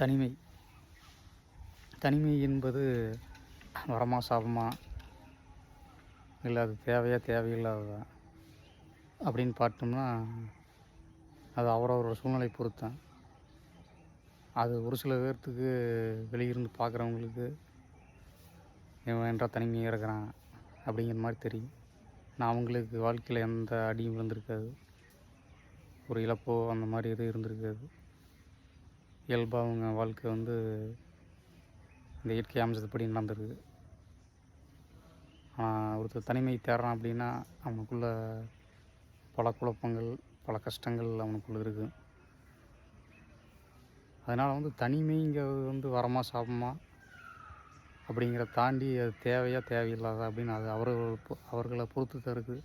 தனிமை. தனிமை என்பது வரமா சாபமா? இல்லை அது தேவையா தேவையில்லாததா? அப்படின்னு பார்த்தோம்னா அது அவரவரோட சூழ்நிலை பொறுத்தான் அது ஒரு சில பேர்த்துக்கு வெளியிருந்து பார்க்குறவங்களுக்கு இவன் என்றால் தனிமையாக இருக்கிறான் அப்படிங்கிற மாதிரி தெரியும். நான் அவங்களுக்கு வாழ்க்கையில் எந்த அடியும் விழுந்திருக்காது. ஒரு இழப்போ அந்த மாதிரி எதுவும் இருந்திருக்காது. இயல்பாக அவங்க வாழ்க்கை வந்து இந்த இயற்கை அமைச்சதுப்படி நடந்திருக்கு ஆனால் ஒருத்தர் தனிமை தேடுறான் அப்படின்னா அவனுக்குள்ள பல குழப்பங்கள் பல கஷ்டங்கள் அவனுக்குள்ள இருக்குது. அதனால் வந்து தனிமைங்கிறது வந்து வரமா சாபமா அப்படிங்கிறத தாண்டி அது தேவையாக தேவையில்லாதா அப்படின்னு அது அவர்கள் அவர்களை பொறுத்து தான் இருக்குது.